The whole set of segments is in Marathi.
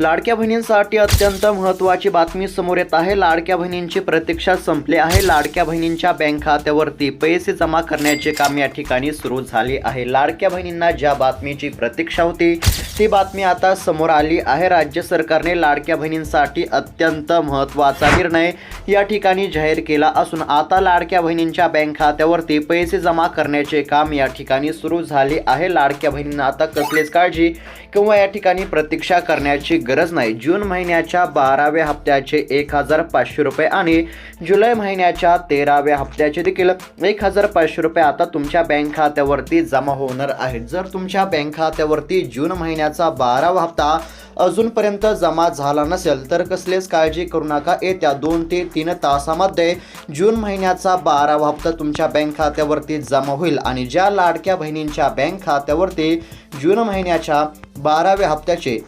लाडक्या बहिणींसाठी अत्यंत महत्त्वाची बातमी समोर येत आहे. लाडक्या बहिणींची प्रतीक्षा संपली आहे. लाडक्या बहिणींच्या बँक खात्यावरती पैसे जमा करण्याचे काम या ठिकाणी सुरू झाले आहे. लाडक्या बहिणींना ज्या बातमीची प्रतीक्षा होती ती बातमी आता समोर आली आहे. राज्य सरकारने लाडक्या बहिणींसाठी अत्यंत महत्त्वाचा निर्णय या ठिकाणी जाहीर केला असून आता लाडक्या बहिणींच्या बँक खात्यावरती पैसे जमा करण्याचे काम या ठिकाणी सुरू झाले आहे. लाडक्या बहिणींना आता कसलीच काळजी किंवा या ठिकाणी प्रतीक्षा करण्याची गरज नाही. जून महिन्याच्या बाराव्या हप्त्याचे एक हजार पाचशे रुपये आणि जुलै महिन्याच्या तेराव्या हप्त्याचे देखील एक हजार पाचशे रुपये आता तुमच्या बँक खात्यावरती जमा होणार आहेत. जर तुमच्या बँक खात्यावरती जून महिन्याचा बारावा हप्ता अजूनपर्यंत जमा झाला नसेल तर कसलेच काळजी करू नका. येत्या दोन ते तीन तासामध्ये जून महिन्याचा बारावा हप्ता तुमच्या बँक खात्यावरती जमा होईल आणि ज्या लाडक्या बहिणींच्या बँक खात्यावरती जून महिन्याच्या बाराव्या हप्त्याचे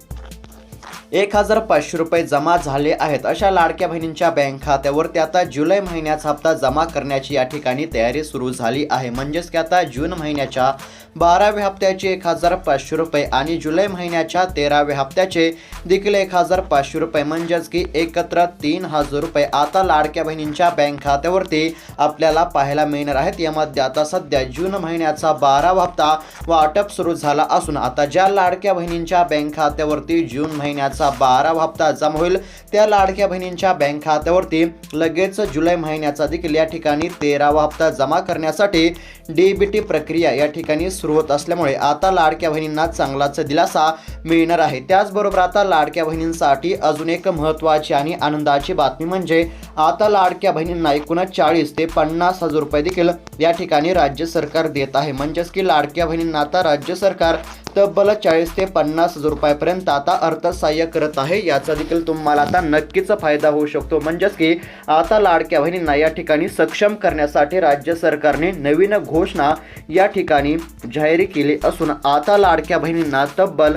एक हजार पाचशे रुपये जमा झाले आहेत. अशा लाडक्या बहिणींच्या बँक खात्यावरती आता जुलै महिन्याचा हप्ता जमा करण्याची या ठिकाणी तयारी सुरू झाली आहे. म्हणजेच की आता जून महिन्याच्या बाराव्या हप्त्याचे एक हजार पाचशे रुपये आणि जुलै महिन्याच्या तेराव्या हप्त्याचे देखील एक हजार पाचशे रुपये. म्हणजेच की एकत्र तीन हजार रुपये आता लाडक्या बहिणींच्या बँक खात्यावरती आपल्याला पाहायला मिळणार आहेत. यामध्ये आता सध्या जून महिन्याचा बारावा हप्ता वाटप सुरू झाला असून आता ज्या लाडक्या बहिणींच्या बँक खात्यावरती जून महिन्याचा बारावा हप्ता जमा होईल. त्या लाडक्या बहिणींच्या बँक खात्यावरती लगेच जुलै महिन्याचा देखील या ठिकाणी तेरावा हप्ता जमा करण्यासाठी डीबीटी प्रक्रिया या ठिकाणी सुरू होत असल्यामुळे आता लाडक्या बहिणींना चांगलाच दिलासा मिळणार आहे. त्याचबरोबर आता लाडक्या बहिणींसाठी अजून एक महत्त्वाची आणि आनंदाची बातमी म्हणजे आता लाडक्या बहिणींना एकूण चाळीस ते पन्नास हजार रुपये देखील या ठिकाणी राज्य सरकार देत आहे. म्हणजेच की लाडक्या बहिणींना आता राज्य सरकार तब्बल चाळीस ते पन्नास हजार रुपयापर्यंत आता अर्थसहाय्य करत आहे. याचा देखील तुम्हाला आता नक्कीच फायदा होऊ शकतो. म्हणजेच की आता लाडक्या बहिणींना या ठिकाणी सक्षम करण्यासाठी राज्य सरकारने नवीन घोषणा या ठिकाणी जाहीर केली असून आता लाडक्या बहिणींना तब्बल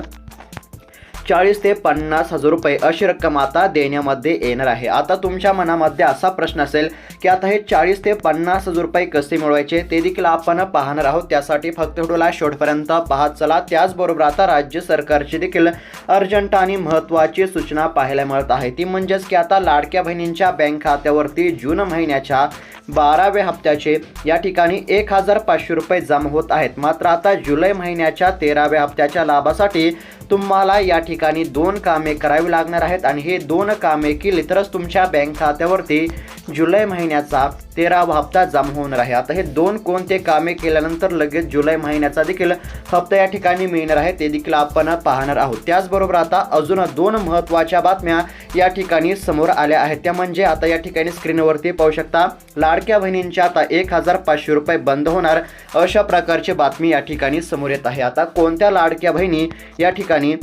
चाळीस ते पन्नास हजार रुपये अशी रक्कम आता देण्यामध्ये येणार आहे. आता तुमच्या मनामध्ये असा प्रश्न असेल की आता हे चाळीस ते पन्नास हजार रुपये कसे मिळवायचे ते देखील आपण पाहणार आहोत. त्यासाठी फक्त व्हिडिओला शेवटपर्यंत पाहत चला. त्याचबरोबर आता राज्य सरकारची देखील अर्जंट आणि महत्त्वाची सूचना पाहायला मिळत आहे. ती म्हणजेच की आता लाडक्या बहिणींच्या बँक खात्यावरती जून महिन्याच्या बाराव्या हप्त्याचे या ठिकाणी एक हजार पाचशे रुपये जमा होत आहेत. मात्र आता जुलै महिन्याच्या तेराव्या हप्त्याच्या लाभासाठी तुम्हाला या ठिकाणी दोन कामे करावी लागणार आहेत आणि हे दोन कामे केली तरच तुमच्या बँक खात्यावरती जुलै महिन्याचा तेरावा हप्ता जमा होणार आहे. आता हे दोन कोणते कामे केल्यानंतर लगेच जुलै महिन्याचा देखील हप्ता या ठिकाणी मिळणार आहे ते देखील आपण पाहणार आहोत. त्याचबरोबर आता अजून दोन महत्त्वाच्या बातम्या या ठिकाणी समोर आल्या आहेत. त्या म्हणजे आता या ठिकाणी स्क्रीनवरती पाहू शकता लाडक्या बहिणींच्या आता एक हजार पाचशे रुपये बंद होणार अशा प्रकारची बातमी या ठिकाणी समोर येत आहे. आता कोणत्या लाडक्या बहिणी या ठिकाणी ठिकाणी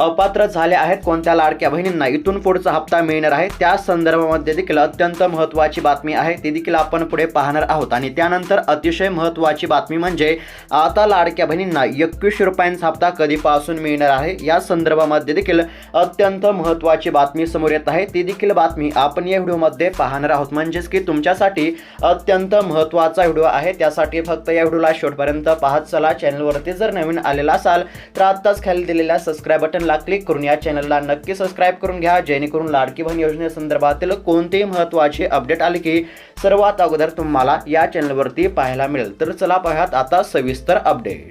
अपात्र झाले आहेत कोणत्या लाडक्या बहिणींना इथून पुढचा हप्ता मिळणार आहे? त्या संदर्भामध्ये देखील अत्यंत महत्त्वाची बातमी आहे. ती देखील आपण पुढे पाहणार आहोत. आणि त्यानंतर अतिशय महत्त्वाची बातमी म्हणजे आता लाडक्या बहिणींना एकवीसशे रुपयांचा हप्ता कधीपासून मिळणार आहे? या संदर्भामध्ये देखील अत्यंत महत्त्वाची बातमी समोर येत आहे. ती देखील बातमी आपण या व्हिडिओमध्ये पाहणार आहोत. म्हणजेच की तुमच्यासाठी अत्यंत महत्त्वाचा व्हिडिओ आहे. त्यासाठी फक्त या व्हिडिओला शेवटपर्यंत पाहत चला. चॅनलवरती जर नवीन आलेला असाल तर आत्ताच खाली दिलेल्या सबस्क्राईब बटनला क्लिक करून या चॅनलला नक्की सबस्क्राईब करून घ्या जेणेकरून लाडकी बहीण योजनेसंदर्भातील कोणतेही महत्त्वाचे अपडेट आले की सर्वात अगोदर तुम्हाला या चॅनलवरती पाहायला मिळेल. तर चला पाहूयात आता सविस्तर अपडेट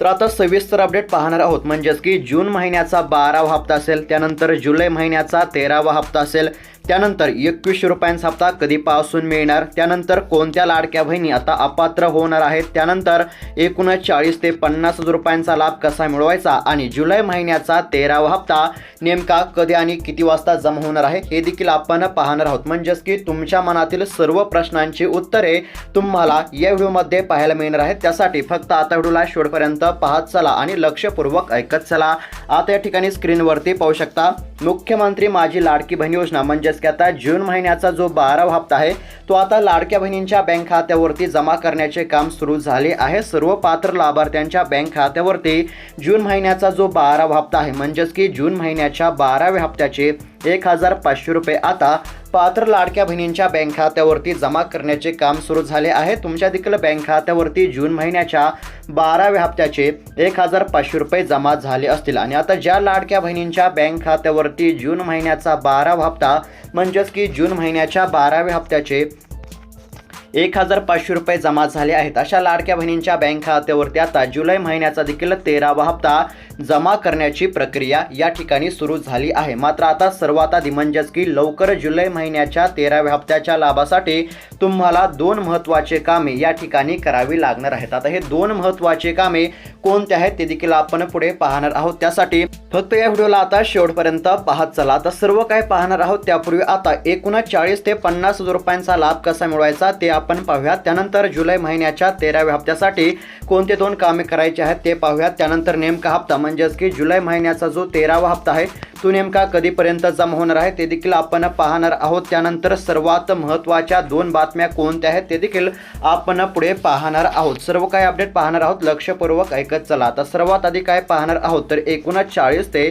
तर आता सविस्तर अपडेट पाहणार आहोत. म्हणजेच की जून महिन्याचा बारावा हप्ता असेल त्यानंतर जुलै महिन्याचा तेरावा हप्ता असेल त्यानंतर एकवीसशे रुपयांचा हप्ता कधीपासून मिळणार? त्यानंतर कोणत्या लाडक्या बहिणी आता अपात्र होणार आहेत? त्यानंतर एकूणच चाळीस ते पन्नास हजार रुपयांचा लाभ कसा मिळवायचा? आणि जुलै महिन्याचा तेरावा हप्ता नेमका कधी आणि किती वाजता जमा होणार आहे? हे देखील आपण पाहणार आहोत. म्हणजेच की तुमच्या मनातील सर्व प्रश्नांची उत्तरे तुम्हाला या व्हिडिओमध्ये पाहायला मिळणार आहेत. त्यासाठी फक्त आता व्हिडिओला शेवटपर्यंत पाहत चला आणि लक्षपूर्वक ऐकत चला. आता या ठिकाणी स्क्रीनवरती पाहू शकता मुख्यमंत्री माझी लाडकी बहीण योजना. म्हणजे म्हणजेच की आता जून महिन्याचा जो बारावा हप्ता आहे तो आता लाडक्या बहिणींच्या बँक खात्यावरती जमा करण्याचे काम सुरू झाले आहे. सर्व पात्र लाभार्थ्यांच्या बँक खात्यावरती जून महिन्याचा जो बारावा हप्ता आहे म्हणजेच की जून महिन्याच्या बाराव्या हप्त्याचे एक हजार पाचशे रुपये आता पात्र लाडक्या बहिणींच्या बँक खात्यावरती जमा करण्याचे काम सुरू झाले आहे. तुमच्या देखील बँक खात्यावरती जून महिन्याच्या बाराव्या हप्त्याचे एक हजार पाचशे रुपये जमा झाले असतील. आणि आता ज्या लाडक्या बहिणींच्या बँक खात्यावरती जून महिन्याचा बारावा हप्ता म्हणजेच की जून महिन्याच्या बाराव्या हप्त्याचे एक हजार पाचशे रुपये जमा झाले आहेत. अशा लाडक्या बहिणींच्या बँक खात्यावरती आता जुलै महिन्याचा देखील तेरावा हप्ता जमा करण्याची प्रक्रिया या ठिकाणी सुरू झाली आहे. मात्र आता सर्वात आधी म्हणजेच की लवकर जुलै महिन्याच्या तेराव्या हप्त्याच्या लाभासाठी तुम्हाला दोन महत्त्वाचे कामे या ठिकाणी करावी लागणार आहेत. आता हे दोन महत्त्वाचे कामे कोणते आहेत ते देखील आपण पुढे पाहणार आहोत. त्यासाठी फक्त या व्हिडिओला आता शेवटपर्यंत पाहत चला. आता सर्व काय पाहणार आहोत त्यापूर्वी आता एकूणच चाळीस ते पन्नास हजार रुपयांचा लाभ कसा मिळवायचा ते आपण पाहूयात त्यानंतर जुलै महिन्याच्या तेराव्या हप्त्यासाठी कोणते दोन कामे करायचे आहेत ते पाहूयात त्यानंतर नेमका हप्ता म्हणजे म्हणजेच की जुलै महिन्याचा जो तेरावा हप्ता आहे तो नेमका कधीपर्यंत जमा होणार आहे ते देखील आपण पाहणार आहोत. त्यानंतर सर्वात महत्त्वाच्या दोन बातम्या कोणत्या आहेत ते देखील आपण पुढे पाहणार आहोत. सर्व काही अपडेट पाहणार आहोत. लक्षपूर्वक ऐकत चला. आता सर्वात आधी काय पाहणार आहोत तर एकूणच चाळीस ते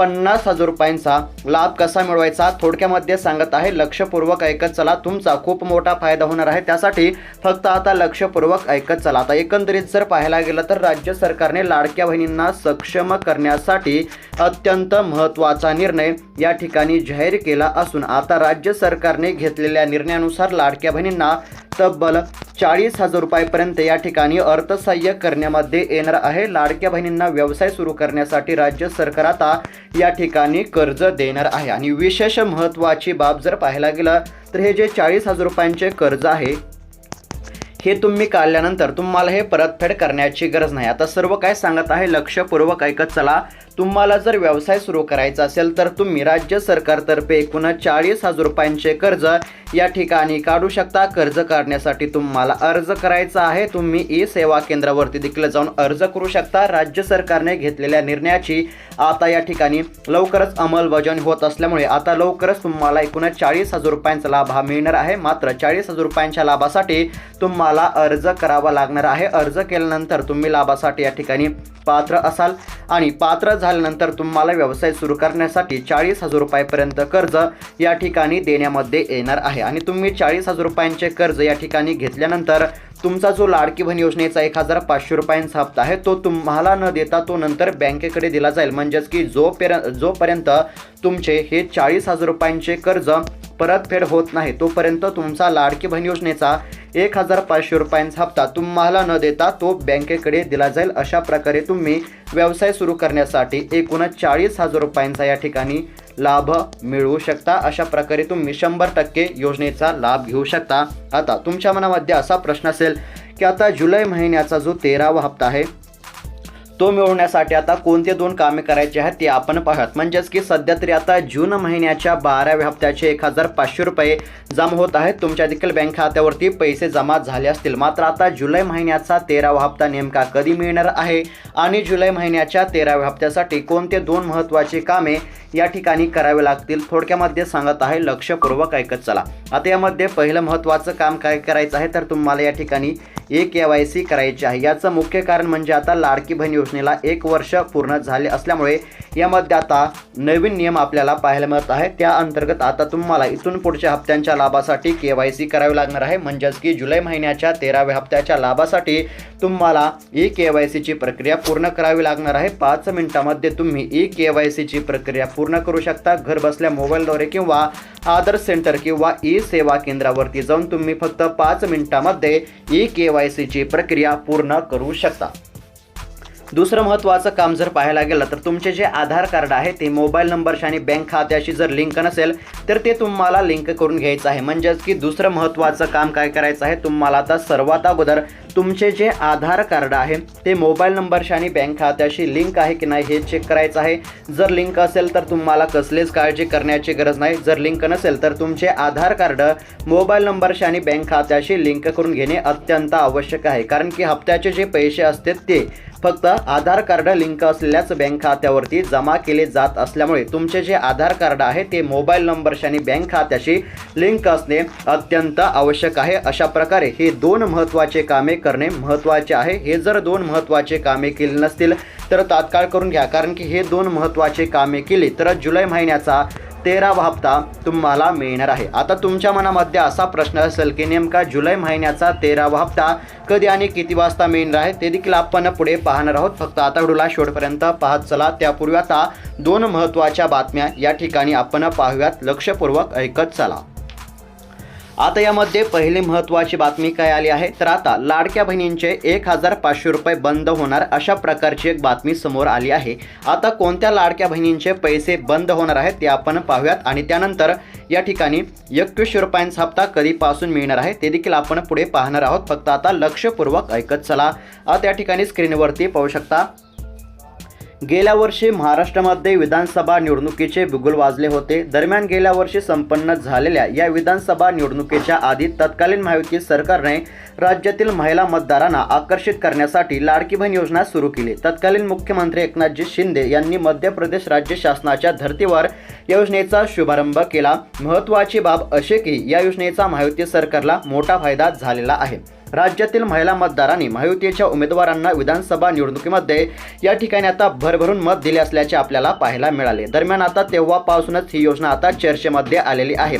पन्नास हजार रुपयांचा लाभ कसा मिळवायचा? थोडक्यामध्ये सांगत आहे लक्षपूर्वक ऐकत चला. तुमचा खूप मोठा फायदा होणार आहे. त्यासाठी फक्त आता लक्षपूर्वक ऐकत चला. आता एकंदरीत जर पाहायला गेलं तर राज्य सरकारने लाडक्या बहिणींना सक्षम करण्यासाठी अत्यंत महत्त्वाचा निर्णय या ठिकाणी जाहीर केला असून आता राज्य सरकारने घेतलेल्या निर्णयानुसार लाडक्या बहिणींना तब्बल चाळीस हजार रुपयापर्यंत या ठिकाणी अर्थसहाय्य करण्यामध्ये येणार आहे. लाडक्या बहिणींना व्यवसाय सुरू करण्यासाठी राज्य सरकार आता या ठिकाणी कर्ज देणार आहे. आणि विशेष महत्त्वाची बाब जर पाहायला गेलं तर हे जे चाळीस हजार रुपयांचे कर्ज आहे हे तुम्ही काढल्यानंतर तुम्हाला हे परतफेड करण्याची गरज नाही. आता सर्व काय सांगत आहे लक्षपूर्वक ऐकत चला. तुम्हाला जर व्यवसाय सुरू करायचा असेल तर तुम्ही राज्य सरकारतर्फे एकूण चाळीस हजार रुपयांचे कर्ज या ठिकाणी काढू शकता. कर्ज काढण्यासाठी तुम्हाला अर्ज करायचा आहे. तुम्ही ई सेवा केंद्रावरती देखील जाऊन अर्ज करू शकता. राज्य सरकारने घेतलेल्या निर्णयाची आता या ठिकाणी लवकरच अंमलबजावणी होत असल्यामुळे आता लवकरच तुम्हाला एकूण चाळीस हजार रुपयांचा लाभ हा मिळणार आहे. मात्र चाळीस हजार रुपयांच्या लाभासाठी तुम्हाला अर्ज करावा लागणार आहे. अर्ज केल्यानंतर तुम्ही लाभासाठी या ठिकाणी पात्र असाल आणि पात्र झाल्यानंतर तुम्हाला व्यवसाय सुरू करण्यासाठी चाळीस हजार रुपयापर्यंत कर्ज या ठिकाणी देण्यामध्ये येणार आहे. आणि तुम्ही चाळीस हजार रुपयांचे कर्ज या ठिकाणी घेतल्यानंतर तुमचा जो लाडकी बहीण योजनेचा एक हजार पाचशे रुपयांचा हप्ता आहे तो तुम्हाला न देता तो नंतर बँकेकडे दिला जाईल. म्हणजेच की जोपर्यंत जोपर्यंत तुमचे हे चाळीस हजार रुपयांचे कर्ज परतफेड होत नाही तोपर्यंत तुमचा लाडकी बहीण योजनेचा एक हजार पाचशे रुपयांचा हप्ता तुम्हाला न देता तो बँकेकडे दिला जाईल. अशा प्रकारे तुम्ही व्यवसाय सुरू करण्यासाठी एकूणच चाळीस हजार रुपयांचा या ठिकाणी लाभ मिळवू शकता. अशा प्रकारे तुम्ही शंभर टक्के योजनेचा लाभ घेऊ शकता. आता तुमच्या मनामध्ये असा प्रश्न असेल की आता जुलै महिन्याचा जो तेरावा हप्ता आहे तो मिळवण्यासाठी आता कोणते दोन कामे करायचे आहेत ते आपण पाहत. म्हणजेच की सध्या तरी आता जून महिन्याच्या बाराव्या हप्त्याचे एक हजार पाचशे रुपये जमा होत आहेत. तुमच्या देखील बँक खात्यावरती पैसे जमा झाले असतील. मात्र आता जुलै महिन्याचा तेरावा हप्ता नेमका कधी मिळणार आहे? आणि जुलै महिन्याच्या तेराव्या हप्त्यासाठी कोणते दोन महत्त्वाची कामे या ठिकाणी करावे लागतील? थोडक्यामध्ये सांगत आहे लक्षपूर्वक ऐकत चला. आता यामध्ये पहिलं महत्त्वाचं काम काय करायचं आहे? तर तुम्हाला या ठिकाणी ए के वाय सी करायची आहे. याचं मुख्य कारण म्हणजे आता लाडकी बहीण योजनेला एक वर्ष पूर्ण झाले असल्यामुळे यामध्ये आता नवीन नियम आपल्याला पाहायला मिळत आहे. त्या अंतर्गत आता तुम्हाला इथून पुढच्या हप्त्यांच्या लाभासाठी के वाय सी करावी लागणार आहे. म्हणजेच की जुलै महिन्याच्या तेराव्या हप्त्याच्या लाभासाठी तुम्हाला ई के वाय सीची प्रक्रिया पूर्ण करावी लागणार आहे. पाच मिनिटामध्ये तुम्ही ई के वाय सीची प्रक्रिया पूर्ण करू शकता. घर बसल्या मोबाईलद्वारे किंवा आधार सेंटर किंवा ई सेवा केंद्रावरती जाऊन तुम्ही फक्त पाच मिनिटामध्ये ई के वाय केवायसीची प्रक्रिया पूर्ण करू शकता. दुसरं महत्त्वाचं काम जर पाहायला गेलं तर तुमचे जे आधार कार्ड आहे ते मोबाईल नंबरशी आणि बँक खात्याशी जर लिंक नसेल तर ते तुम्हाला लिंक करून घ्यायचं आहे. म्हणजेच की दुसरं महत्त्वाचं काम काय करायचं आहे तुम्हाला आता सर्वात अगोदर तुमचे जे आधार कार्ड आहे ते मोबाईल नंबरशी आणि बँक खात्याशी लिंक आहे की नाही हे चेक करायचं आहे. जर लिंक असेल तर तुम्हाला कसलीच काळजी करण्याची गरज नाही. जर लिंक नसेल तर तुमचे आधार कार्ड मोबाईल नंबरशी आणि बँक खात्याशी लिंक करून घेणे अत्यंत आवश्यक आहे. कारण की हप्त्याचे जे पैसे असतात ते फक्त आधार कार्ड लिंक असलेल्याच बँक खात्यावरती जमा केले जात असल्यामुळे तुमचे जे आधार कार्ड आहे ते मोबाईल नंबरशी आणि बँक खात्याशी लिंक असणे अत्यंत आवश्यक आहे. अशा प्रकारे हे दोन महत्त्वाचे कामे करणे महत्त्वाचे आहे. हे जर दोन महत्त्वाचे कामे केले नसतील तर तात्काळ करून घ्या. कारण की हे दोन महत्त्वाचे कामे केली तर जुलै महिन्याचा तेरावा हप्ता तुम्हाला मिळणार आहे. आता तुमच्या मनामध्ये असा प्रश्न असेल की नेमका जुलै महिन्याचा तेरावा हप्ता कधी आणि किती वाजता मिळणार आहे ते देखील आपण पुढे पाहणार आहोत. फक्त आता व्हिडिओला शेवटपर्यंत पाहत चला. त्यापूर्वी आता दोन महत्त्वाच्या बातम्या या ठिकाणी आपण पाहूयात. लक्षपूर्वक ऐकत चला. आता यामध्ये पहिली महत्त्वाची बातमी काय आली आहे? तर आता लाडक्या बहिणींचे एक हजार पाचशे रुपये बंद होणार अशा प्रकारची एक बातमी समोर आली आहे. आता कोणत्या लाडक्या बहिणींचे पैसे बंद होणार आहेत ते आपण पाहूयात आणि त्यानंतर या ठिकाणी एकवीसशे रुपयांचा हप्ता कधीपासून मिळणार आहे ते देखील आपण पुढे पाहणार आहोत. फक्त आता लक्षपूर्वक ऐकत चला. त्या ठिकाणी स्क्रीनवरती पाहू शकता. गेल्या वर्षी महाराष्ट्रामध्ये विधानसभा निवडणुकीचे बिगुल वाजले होते. दरम्यान गेल्या वर्षी संपन्न झालेल्या या विधानसभा निवडणुकीच्या आधी तत्कालीन महायुती सरकारने राज्यातील महिला मतदारांना आकर्षित करण्यासाठी लाडकी बहीण योजना सुरू केली. तत्कालीन मुख्यमंत्री एकनाथजी शिंदे यांनी मध्य प्रदेश राज्य शासनाच्या धर्तीवर या योजनेचा शुभारंभ केला. महत्त्वाची बाब अशी की या योजनेचा महायुती सरकारला मोठा फायदा झालेला आहे. राज्यातील महिला मतदारांनी महायुतीच्या उमेदवारांना विधानसभा निवडणुकीमध्ये या ठिकाणी आता भरभरून मत दिले असल्याचे आपल्याला पाहायला मिळाले. दरम्यान आता तेव्हापासूनच ही योजना आता चर्चेमध्ये आलेली आहे.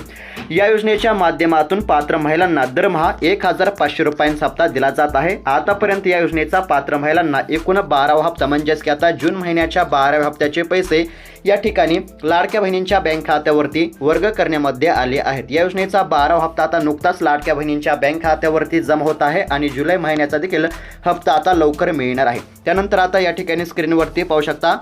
या योजनेच्या माध्यमातून पात्र महिलांना दरमहा एक हजार पाचशे रुपयांचा हप्ता दिला जात आहे. आतापर्यंत या योजनेचा पात्र महिलांना एकूण बारावा हप्ता म्हणजेच की आता जून महिन्याच्या बाराव्या हप्त्याचे पैसे या ठिकाणी लाडक्या बहिणींच्या बँक खात्यावरती वर्ग करण्यामध्ये आले आहेत. या योजनेचा बारावा हप्ता आता नुकताच लाडक्या बहिणींच्या बँक खात्यावरती जमा होत आहे आणि जुलै महिन्याचा देखील हप्ता आता लवकर मिळणार आहे. त्यानंतर आता या ठिकाणी स्क्रीनवरती पाहू शकता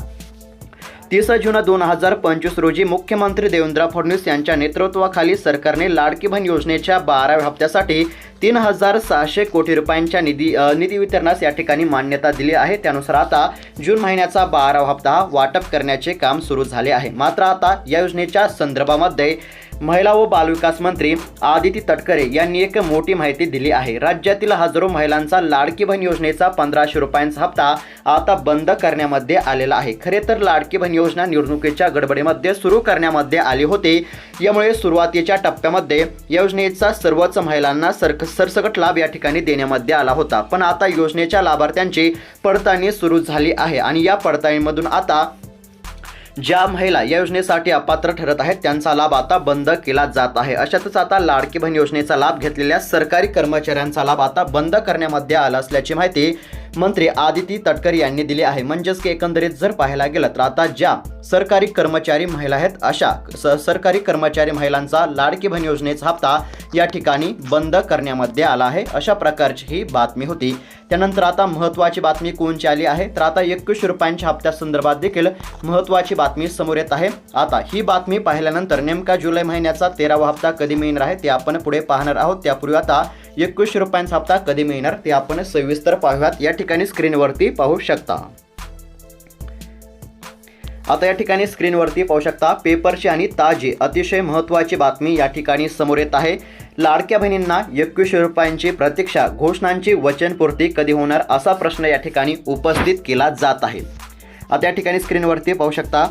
तीस जून दोन हजार पंचवीस रोजी मुख्यमंत्री देवेंद्र फडणवीस यांच्या नेतृत्वाखाली सरकारने लाडकी बहीण योजनेच्या बाराव्या हप्त्यासाठी तीन हजार सहाशे कोटी रुपयांच्या निधी निधी वितरणास या ठिकाणी मान्यता दिली आहे. त्यानुसार आता जून महिन्याचा बारावा हप्ता वाटप करण्याचे काम सुरू झाले आहे. मात्र आता या योजनेच्या संदर्भामध्ये महिला व बालविकास मंत्री आदिती तटकरे यांनी एक मोठी माहिती दिली आहे. राज्यातील हजारो महिलांचा लाडकी बहीण योजनेचा पंधराशे रुपयांचा हप्ता आता बंद करण्यामध्ये आलेला आहे. खरे तर लाडकी बहीण योजना निवडणुकीच्या गडबडीमध्ये सुरू करण्यामध्ये आली होती. यामुळे सुरुवातीच्या टप्प्यामध्ये योजनेचा सर्वच महिलांना सरक सरसकट लाभ या ठिकाणी देण्यामध्ये आला होता. पण आता योजनेच्या लाभार्थ्यांची पडताळणी सुरू झाली आहे आणि या पडताळणीमधून आता ज्या महिला या योजनेसाठी अपात्र ठरत आहेत त्यांचा लाभ आता बंद केला जात आहे. अशातच आता लाडकी बहीण योजनेचा लाभ घेतलेल्या सरकारी कर्मचाऱ्यांचा लाभ आता बंद करण्यामध्ये आला असल्याची माहिती मंत्री आदिती तटकर यांनी दिली आहे. म्हणजेच की एकंदरीत जर पाहायला गेलं तर आता ज्या सरकारी कर्मचारी महिला आहेत अशा स सरकारी कर्मचारी महिलांचा लाडकी बहीण योजनेचा हप्ता या ठिकाणी बंद करण्यामध्ये आला आहे. अशा प्रकारची ही बातमी होती. त्यानंतर आता महत्त्वाची बातमी कोणची आली आहे? तर आता एकवीसशे रुपयांच्या हप्त्यासंदर्भात देखील महत्त्वाची बातमी समोर येत आहे. आता ही बातमी पाहिल्यानंतर नेमका जुलै महिन्याचा तेरावा हप्ता कधी मिळणार आहे ते आपण पुढे पाहणार आहोत. त्यापूर्वी आता एकवीसशे रुपयांचा हप्ता कधी मिळणार ते आपण सविस्तर पाहूयात. या ठिकाणी स्क्रीनवरती पाहू शकता. आता या ठिकाणी स्क्रीनवरती पाहू शकता पेपरची आणि ताजी अतिशय महत्त्वाची बातमी या ठिकाणी समोर येत आहे. लाडक्या बहिणींना एकवीसशे रुपयांची प्रतीक्षा घोषणांची वचनपूर्ती कधी होणार असा प्रश्न या ठिकाणी उपस्थित केला जात आहे. आता या ठिकाणी स्क्रीनवरती पाहू शकता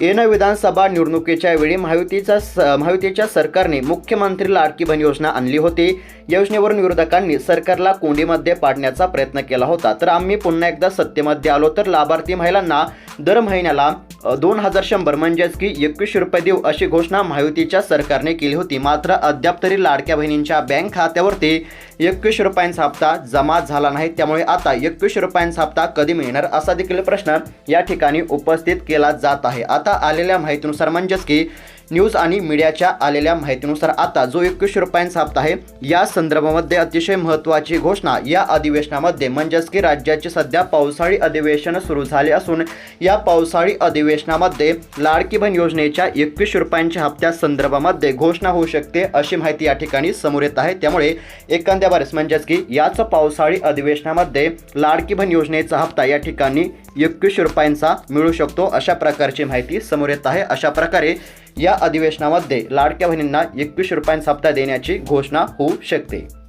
येणं विधानसभा निवडणुकीच्या वेळी महायुतीचा स महायुतीच्या सरकारने मुख्यमंत्री लाडकी बहीण योजना आणली होती. योजनेवरून विरोधकांनी सरकारला कोंडीमध्ये पाडण्याचा प्रयत्न केला होता. तर आम्ही पुन्हा एकदा सत्तेमध्ये आलो तर लाभार्थी महिलांना दर महिन्याला दोन हजार शंभर म्हणजेच की एकवीसशे रुपये देऊ अशी घोषणा महायुतीच्या सरकारने केली होती. मात्र अद्याप तरी लाडक्या बहिणींच्या बँक खात्यावरती एकवीसशे रुपयांचा हप्ता जमा झाला नाही. त्यामुळे आता एकवीसशे रुपयांचा हप्ता कधी मिळणार असा देखील प्रश्न या ठिकाणी उपस्थित केला जात आहे. आता आलेल्या माहितीनुसार म्हणजेच की न्यूज आणि मीडियाच्या आलेल्या माहितीनुसार आता जो एकवीसशे रुपयांचा हप्ता आहे या संदर्भामध्ये अतिशय महत्त्वाची घोषणा या अधिवेशनामध्ये म्हणजेच की राज्याचे सध्या पावसाळी अधिवेशन सुरू झाले असून या पावसाळी अधिवेशनामध्ये लाडकी बहीण योजनेच्या एकवीसशे रुपयांच्या हप्त्या संदर्भामध्ये घोषणा होऊ शकते अशी माहिती या ठिकाणी समोर येत आहे. त्यामुळे एखाद्या बारेस म्हणजेच की याच पावसाळी अधिवेशनामध्ये लाडकी बहीण योजनेचा हप्ता या ठिकाणी एकवीसशे रुपयांचा मिळू शकतो अशा प्रकारची माहिती समोर येत आहे. अशा प्रकारे या अधिवेशनामध्ये लाडक्या बहिणींना एकवीस रुपयांचा हप्ता देण्याची घोषणा होऊ शकते.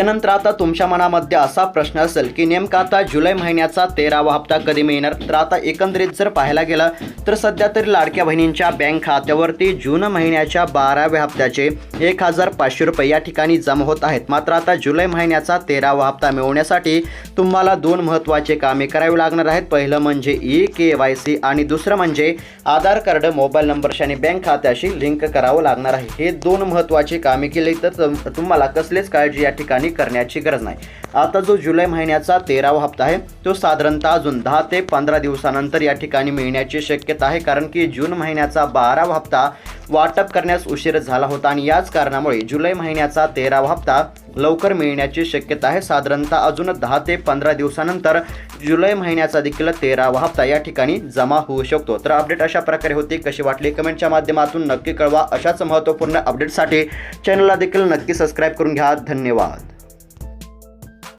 त्यानंतर आता तुमच्या मनामध्ये असा प्रश्न असेल की नेमका आता जुलै महिन्याचा तेरावा हप्ता कधी मिळणार? तर आता एकंदरीत जर पाहायला गेलं तर सध्या तरी लाडक्या बहिणींच्या बँक खात्यावरती जून महिन्याच्या बाराव्या हप्त्याचे एक हजार पाचशे रुपये या ठिकाणी जमा होत आहेत. मात्र आता जुलै महिन्याचा तेरावा हप्ता मिळवण्यासाठी तुम्हाला दोन महत्त्वाचे कामे करावी लागणार आहेत. पहिलं म्हणजे ई के वाय सी आणि दुसरं म्हणजे आधार कार्ड मोबाईल नंबरशी आणि बँक खात्याशी लिंक करावं लागणार आहे. हे दोन महत्त्वाची कामे केली तर तुम- तुम्हाला कसलीच काळजी या ठिकाणी करण्याची गरज नाही. आता जो जुलै महिन्याचा तेरावा हप्ता आहे तो साधारणतः अजून दहा ते पंधरा दिवसानंतर या ठिकाणी मिळण्याची शक्यता आहे. कारण की जून महिन्याचा बारावा हप्ता वाटप करण्यास उशीर झाला होता आणि याच कारणामुळे जुलै महिन्याचा तेरावा हप्ता लवकर मिळण्याची शक्यता आहे. साधारणतः अजून दहा ते पंधरा दिवसानंतर जुलै महिन्याचा देखील तेरावा हप्ता या ठिकाणी जमा होऊ शकतो. तर अपडेट अशा प्रकारे होती. कशी वाटली कमेंटच्या माध्यमातून नक्की कळवा. अशाच महत्त्वपूर्ण अपडेटसाठी चॅनलला देखील नक्की सबस्क्राईब करून घ्या. धन्यवाद.